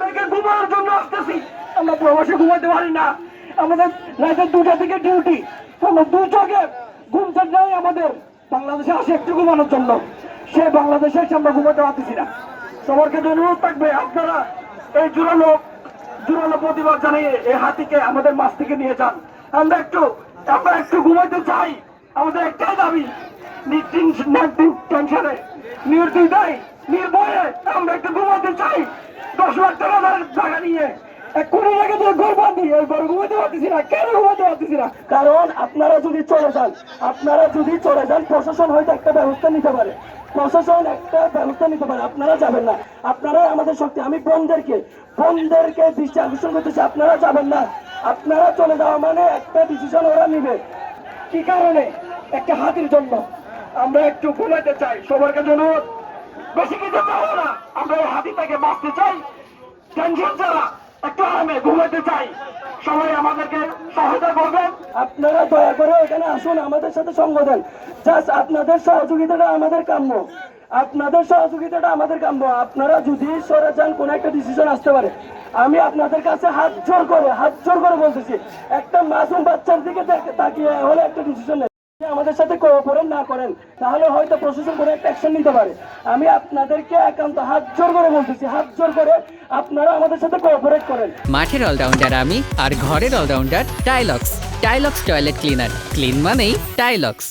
থেকে ঘুমানোর জন্য আসতেছি আমরা প্রবাসে ঘুমাতে পারি না আমাদের রাতে দুটা থেকে ডিউটি আমরা দু চোখে ঘুমতে নাই আমাদের বাংলাদেশে আসে একটু ঘুমানোর জন্য সে বাংলাদেশে এসে আমরা ঘুমাতে পারতেছি না সবার অনুরোধ থাকবে আপনারা এই জোরালো জোরালো প্রতিবাদ জানিয়ে এই হাতিকে আমাদের মাছ থেকে নিয়ে যান আমরা একটু আমরা একটু ঘুমাইতে চাই আমাদের একটাই দাবি টেনশনে নির্দ্বিধায় নির্ভয়ে আমরা একটু ঘুমাতে চাই। দশ লাখ টাকা জায়গা নিয়ে। টাকা ঘর বাঁধি ওই পারতেছি না। কেন ঘুমাতে পারতেছি না? কারণ আপনারা যদি চলে যান, আপনারা যদি চলে যান, প্রশাসন হয়তো একটা ব্যবস্থা নিতে পারে। প্রশাসন একটা ব্যবস্থা নিতে পারে, আপনারা যাবেন না। আপনারা আমাদের শক্তি। আমি বোনদেরকে বোনদেরকে দৃষ্টি আকর্ষণ করতেছি, আপনারা যাবেন না। আপনারা চলে যাওয়া মানে একটা ডিসিশন ওরা নিবে। কি কারণে? একটা হাতির জন্য আমরা একটু ঘুমাতে চাই। সবার কাছে অনুরোধ বেশি কিছু চাও না। আমরা এই হাতি থেকে বাঁচতে চাই। টেনশন ছাড়া একটু আরামে ঘুমাতে চাই। সবাই আমাদেরকে সহায়তা করবেন। আপনারা দয়া করে এখানে আসুন, আমাদের সাথে সঙ্গ দেন। জাস্ট আপনাদের সহযোগিতাটা আমাদের কাম্য। আপনাদের সহযোগিতাটা আমাদের কাম্য। আপনারা যদি সরে যান, কোন একটা ডিসিশন আসতে পারে। আমি আপনাদের কাছে হাত জোর করে, হাত জোর করে বলতেছি, একটা মাসুম বাচ্চার দিকে তাকিয়ে হলে একটা ডিসিশন আমাদের সাথে কোঅপারেট না করেন, তাহলে হয়তো প্রশাসন কোনো একটা অ্যাকশন নিতে পারে। আমি আপনাদেরকে একান্ত হাত জোর করে বলতেছি, হাত জোর করে আপনারা আমাদের সাথে কোঅপারেট করেন। মাঠের অলরাউন্ডার আমি আর ঘরের allrounder Tylox Tylox toilet cleaner clean মানেই টাইলক্স